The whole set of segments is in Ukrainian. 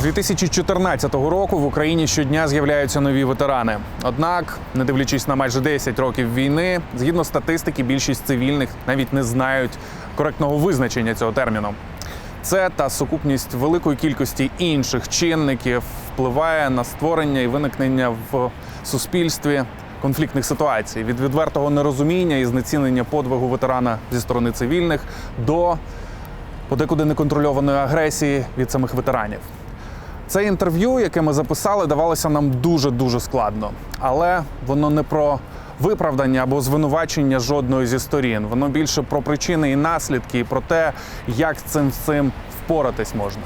З 2014 року в Україні щодня з'являються нові ветерани. Однак, не дивлячись на майже 10 років війни, згідно статистики, більшість цивільних навіть не знають коректного визначення цього терміну. Це та сукупність великої кількості інших чинників впливає на створення і виникнення в суспільстві конфліктних ситуацій від відвертого нерозуміння і знецінення подвигу ветерана зі сторони цивільних до подекуди неконтрольованої агресії від самих ветеранів. Це інтерв'ю, яке ми записали, давалося нам дуже дуже складно, але воно не про виправдання або звинувачення жодної зі сторін. Воно більше про причини і наслідки, і про те, як з цим всім впоратись можна.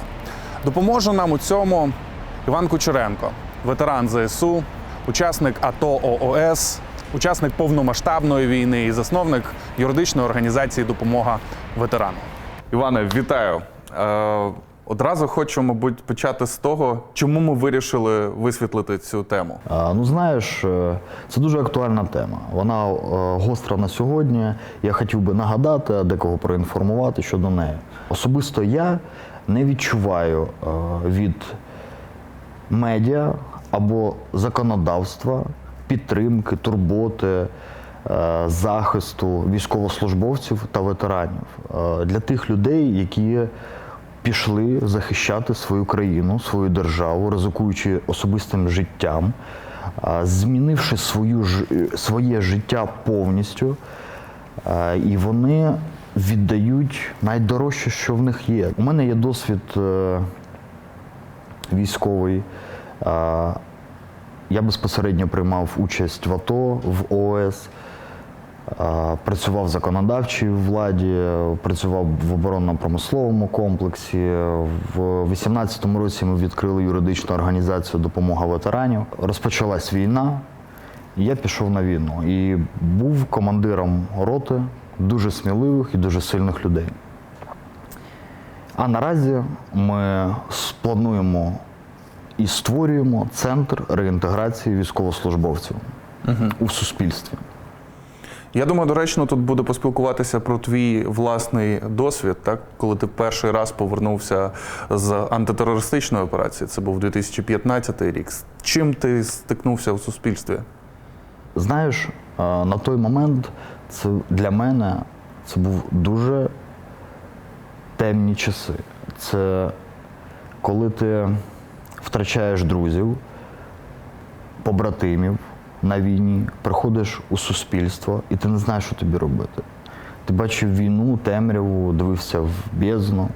Допоможе нам у цьому Іван Кучеренко, ветеран ЗСУ, учасник АТО ООС, учасник повномасштабної війни і засновник юридичної організації Допомога ветерану. Іване, вітаю. Одразу хочу, мабуть, почати з того, чому ми вирішили висвітлити цю тему. Ну, знаєш, е, це дуже актуальна тема. Вона е, гостра на сьогодні. Я хотів би нагадати, декого проінформувати щодо неї. Особисто я не відчуваю е, від медіа або законодавства підтримки, турботи, захисту військовослужбовців та ветеранів для тих людей, які пішли захищати свою країну, свою державу, ризикуючи особистим життям, змінивши свою, ж- своє життя повністю, і вони віддають найдорожче, що в них є. У мене є досвід е, військовий. Я безпосередньо приймав участь в АТО, в ООС. Працював в законодавчій владі, працював в оборонно-промисловому комплексі. В 2018 році ми відкрили юридичну організацію Допомога ветеранів. Розпочалась війна, і я пішов на війну і був командиром роти дуже сміливих і дуже сильних людей. А наразі ми плануємо і створюємо центр реінтеграції військовослужбовців у суспільстві. Я думаю, доречно тут буде поспілкуватися про твій власний досвід, так коли ти перший раз повернувся з антитерористичної операції. Це був 2015 рік. З чим ти стикнувся у суспільстві? Знаєш, е, на той момент це для мене це був дуже темні часи. Це коли ти втрачаєш друзів, побратимів на війні, приходиш у суспільство і ти не знаєш, що тобі робити. Ти бачив війну, темряву, дивився в бездну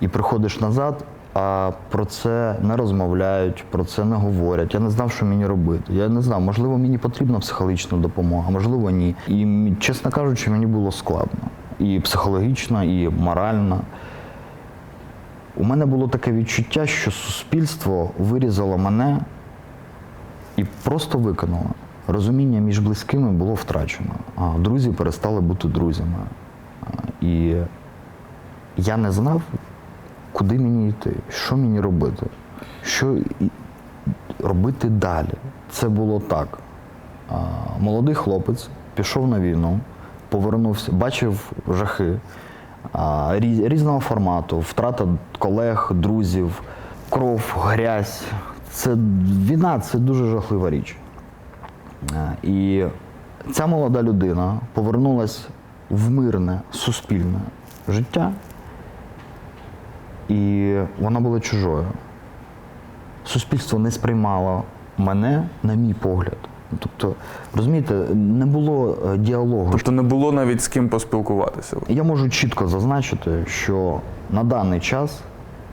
і приходиш назад, а про це не розмовляють, про це не говорять. Я не знав, що мені робити. Я не знав, можливо, мені потрібна психологічна допомога, можливо, ні. І чесно кажучи, мені було складно. І психологічно, і морально. У мене було таке відчуття, що суспільство вирізало мене і просто виконало. Розуміння між близькими було втрачено. А друзі перестали бути друзями. І я не знав, куди мені йти, що мені робити, що робити далі. Це було так. Молодий хлопець пішов на війну, повернувся, бачив жахи різного формату, втрата колег, друзів, кров, грязь. Це війна це дуже жахлива річ. Е, І ця молода людина повернулася в мирне суспільне життя, і вона була чужою. Суспільство не сприймало мене, на мій погляд. Тобто, розумієте, не було е, діалогу. Тобто не було навіть з ким поспілкуватися. Я можу чітко зазначити, що на даний час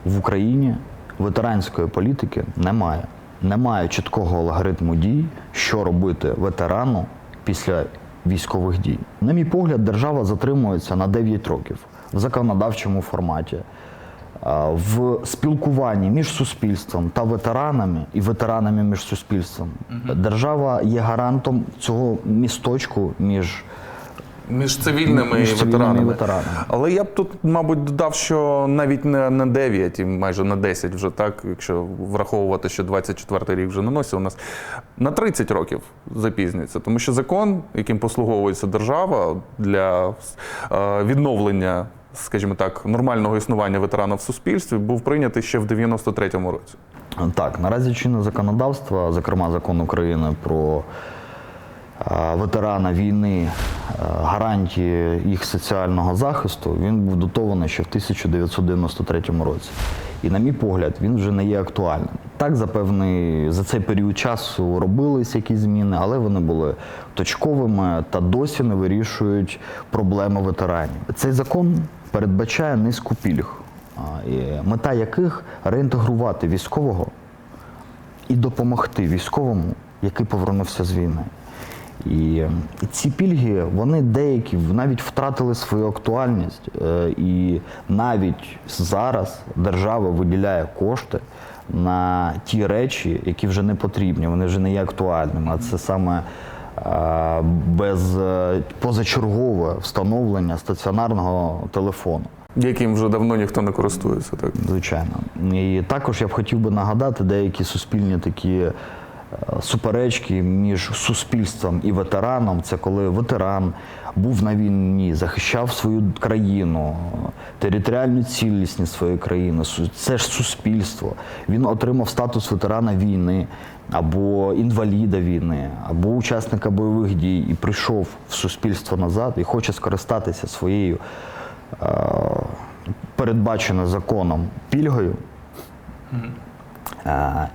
в Україні ветеранської політики немає. Немає чіткого алгоритму дій, що робити ветерану після військових дій. На мій погляд, держава затримується на 9 років в законодавчому форматі, в спілкуванні між суспільством та ветеранами і ветеранами між суспільством. Держава є гарантом цього місточку між Між цивільними Між і ветеранами. ветеранами. Але я б тут, мабуть, додав, що навіть не на 9, і майже на 10 вже так, якщо враховувати, що 24 рік вже на носі у нас на 30 років запізнюється. Тому що закон, яким послуговується держава для е, відновлення скажімо так, нормального існування ветерана в суспільстві був прийнятий ще в 93-му році. Так, наразі чинне законодавство, зокрема закон України про ветерана війни, е, гарантії їх соціального захисту, він був дотований ще в 1993 році. І, на мій погляд, він вже не є актуальним. Так, за певний за цей період часу робились якісь зміни, але вони були точковими та досі не вирішують проблеми ветеранів. Цей закон передбачає низку пільг, мета яких реінтегрувати військового і допомогти військовому, який повернувся з війни. І е, ці пільги, вони деякі навіть втратили свою актуальність. Е, І навіть зараз держава виділяє кошти на ті речі, які вже не потрібні, вони вже не є актуальними. А це саме е, без е, позачергове встановлення стаціонарного телефону. Яким вже давно ніхто не користується. Так Звичайно. І також я б хотів би нагадати деякі суспільні такі суперечки між суспільством і ветераном. Це коли ветеран був на війні, захищав свою країну, територіальну цілісність своєї країни. Це ж суспільство. Він отримав статус ветерана війни або інваліда війни, або учасника бойових дій і прийшов в суспільство назад і хоче скористатися своєю е, передбачено законом пільгою.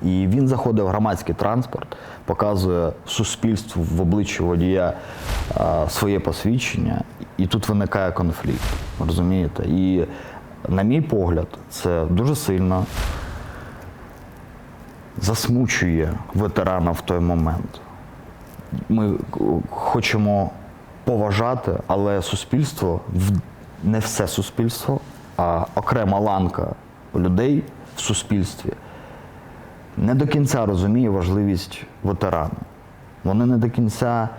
І він заходить в громадський транспорт, показує суспільству в обличчі водія своє посвідчення, і тут виникає конфлікт. Розумієте? І, на мій погляд, це дуже сильно засмучує ветерана в той момент. Ми хочемо поважати, але суспільство не все суспільство, а окрема ланка людей в суспільстві не до кінця розуміє важливість ветерана. Вони не до кінця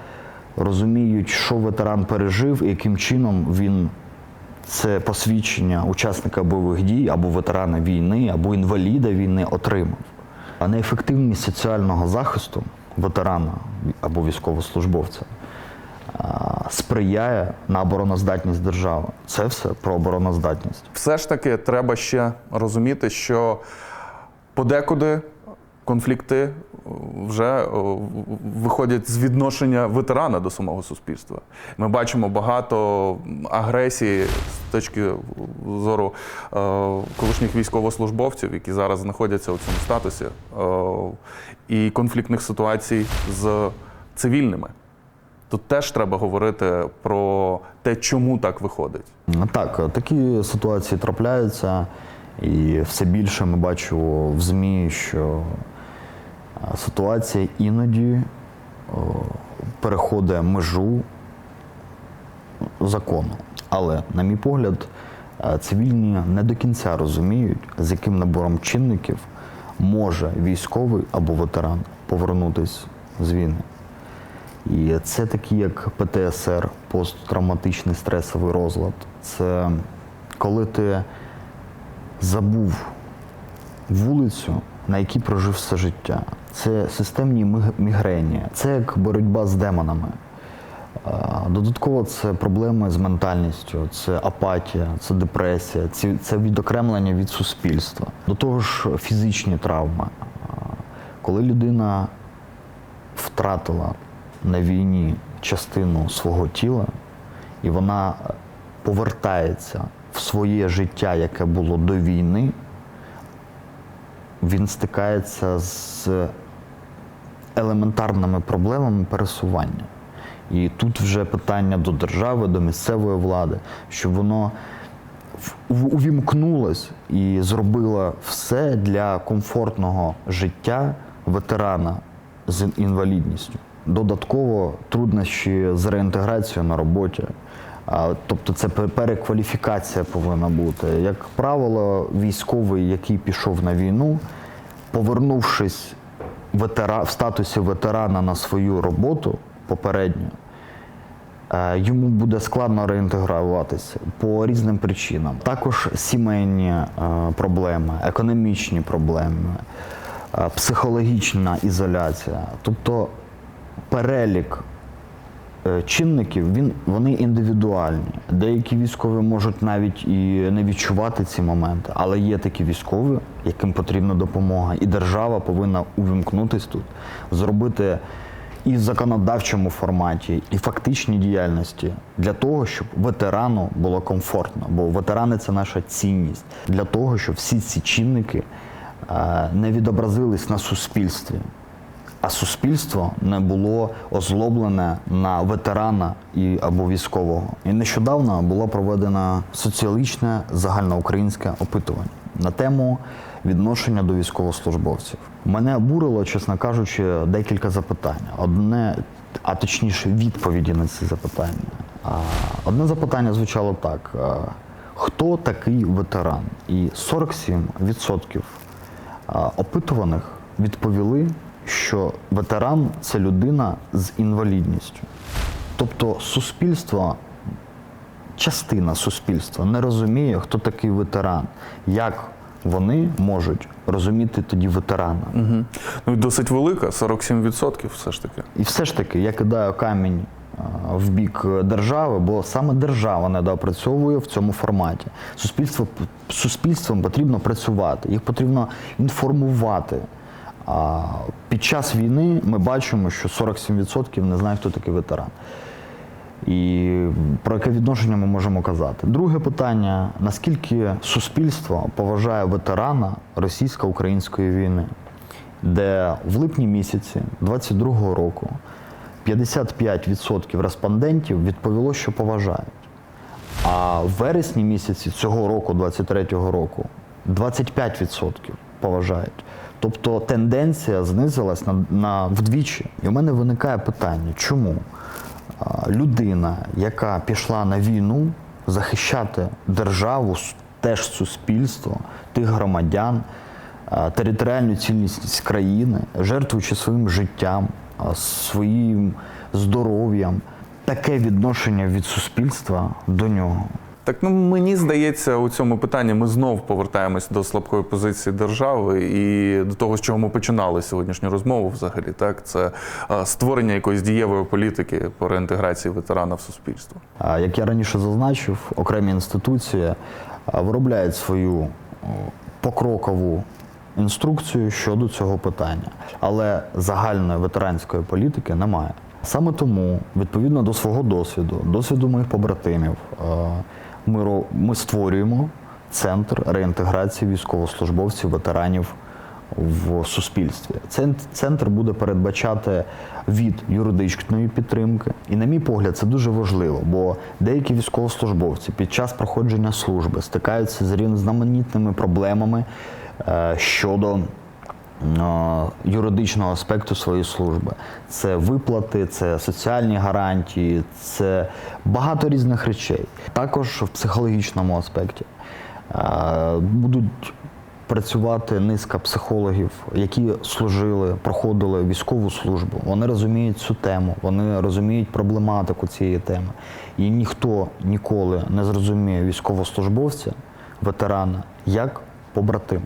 розуміють, що ветеран пережив і яким чином він це посвідчення учасника бойових дій або ветерана війни, або інваліда війни отримав. А неефективність соціального захисту ветерана або військовослужбовця сприяє на обороноздатність держави. Це все про обороноздатність. все ж таки треба ще розуміти, що подекуди конфлікти е, вже е, виходять з відношення ветерана до самого суспільства. Ми бачимо багато агресії з точки зору е, колишніх військовослужбовців, які зараз знаходяться у цьому статусі, і конфліктних ситуацій з цивільними. Тут теж треба говорити про те, чому так виходить. Так, такі ситуації трапляються, і все більше ми бачимо в ЗМІ, що ситуація іноді переходить межу закону. Але, на мій погляд, е, цивільні не до кінця розуміють, з яким набором чинників може військовий або ветеран повернутися з війни. І це такі, як ПТСР, посттравматичний стресовий розлад. Це коли ти забув вулицю, на якій прожив все життя. Це системні мігрені, це як боротьба з демонами. Додатково це проблеми з ментальністю, це апатія, це депресія, це відокремлення від суспільства. До того ж, фізичні травми. Коли людина втратила на війні частину свого тіла, і вона повертається в своє життя, яке було до війни, він стикається з елементарними проблемами пересування. І тут вже питання до держави, до місцевої влади, щоб воно увімкнулось і зробило все для комфортного життя ветерана з інвалідністю. Додатково труднощі з реінтеграцією на роботі. Тобто це перекваліфікація повинна бути. Як правило, військовий, який пішов на війну, повернувшись ветера... в статусі ветерана на свою роботу попередню, е, йому буде складно реінтегруватися по різним причинам. Також сімейні е, проблеми, економічні проблеми, е, психологічна ізоляція. Тобто перелік чинників він, вони індивідуальні. Деякі військові можуть навіть і не відчувати ці моменти, але є такі військові, яким потрібна допомога, і держава повинна увімкнутись тут, зробити і в законодавчому форматі, і фактичній діяльності для того, щоб ветерану було комфортно. Бо ветерани це наша цінність для того, щоб всі ці чинники е, не відобразились на суспільстві а суспільство не було озлоблене на ветерана і або військового. І нещодавно було проведено соціологічне загальноукраїнське опитування на тему відношення до військовослужбовців. Мене обурило, чесно кажучи, декілька запитань. Одне, а точніше, відповіді на ці запитання. Одне запитання звучало так: хто такий ветеран? І 47% а, опитуваних відповіли, що ветеран це людина з інвалідністю. Тобто суспільство, частина суспільства не розуміє, хто такий ветеран, як вони можуть розуміти тоді ветерана. Угу. Ну і досить велика, 47% все ж таки. І все ж таки я кидаю камінь в бік держави, бо саме держава недоопрацьовує в цьому форматі. Суспільство, суспільством потрібно працювати, їх потрібно інформувати. Під час війни ми бачимо, що 47% не знають, хто такий ветеран. І про яке відношення ми можемо казати? Друге питання: наскільки суспільство поважає ветерана російсько-української війни, де в липні місяці 22-го року 55% респондентів відповіло, що поважають. А в вересні місяці цього року, 23-го року, 25% поважають. Тобто тенденція знизилась на, на вдвічі. І в мене виникає питання, чому людина, яка пішла на війну, захищати державу, теж суспільство, тих громадян, територіальну цілісність країни, жертвуючи своїм життям, своїм здоров'ям, таке відношення від суспільства до нього. Так ну мені здається, у цьому питанні ми знов повертаємось до слабкої позиції держави і до того, з чого ми починали сьогоднішню розмову. Взагалі, так це створення якоїсь дієвої політики по реінтеграції ветерана в суспільство. Як я раніше зазначив, окремі інституції виробляють свою покрокову інструкцію щодо цього питання, але загальної ветеранської політики немає. Саме тому, відповідно до свого досвіду, досвіду моїх побратимів, ми, ми створюємо центр реінтеграції військовослужбовців, ветеранів в суспільстві. Цен- Центр буде передбачати від юридичної підтримки. І, на мій погляд, це дуже важливо, бо деякі військовослужбовці під час проходження служби стикаються з різноманітними проблемами е, щодо юридичного аспекту своєї служби. Це виплати, це соціальні гарантії, це багато різних речей. Також в психологічному аспекті. Е, Будуть працювати низка психологів, які служили, проходили військову службу. Вони розуміють цю тему, вони розуміють проблематику цієї теми. І ніхто ніколи не зрозуміє військовослужбовця, ветерана, як побратим.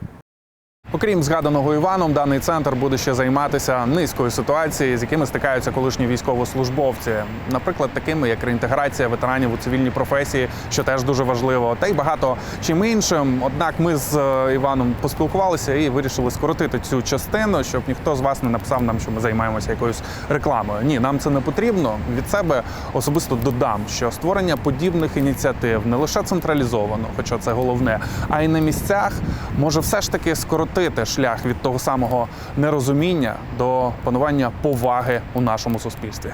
Окрім згаданого Іваном, даний центр буде ще займатися низкою ситуацій, з якими стикаються колишні військовослужбовці, наприклад, такими як реінтеграція ветеранів у цивільні професії, що теж дуже важливо, та й багато чим іншим. Однак ми з е, Іваном поспілкувалися і вирішили скоротити цю частину, щоб ніхто з вас не написав нам, що ми займаємося якоюсь рекламою. Ні, нам це не потрібно. Від себе особисто додам, що створення подібних ініціатив не лише централізовано, хоча це головне, а й на місцях може все ж таки скоротити шлях від того самого нерозуміння до панування поваги у нашому суспільстві.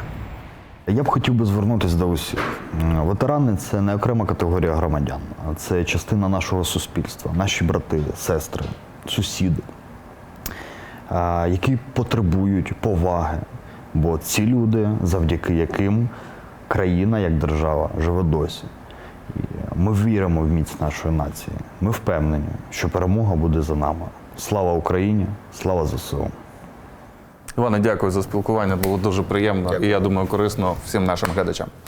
Я б хотів би звернутися до усіх. Ветерани це не окрема категорія громадян, а це частина нашого суспільства, наші брати, сестри, сусіди, які потребують поваги. Бо ці люди, завдяки яким країна як держава живе досі. І ми віримо в міць нашої нації. Ми впевнені, що перемога буде за нами. Слава Україні! Слава ЗСУ! Іване, дякую за спілкування. Було дуже приємно і я думаю, корисно всім нашим глядачам.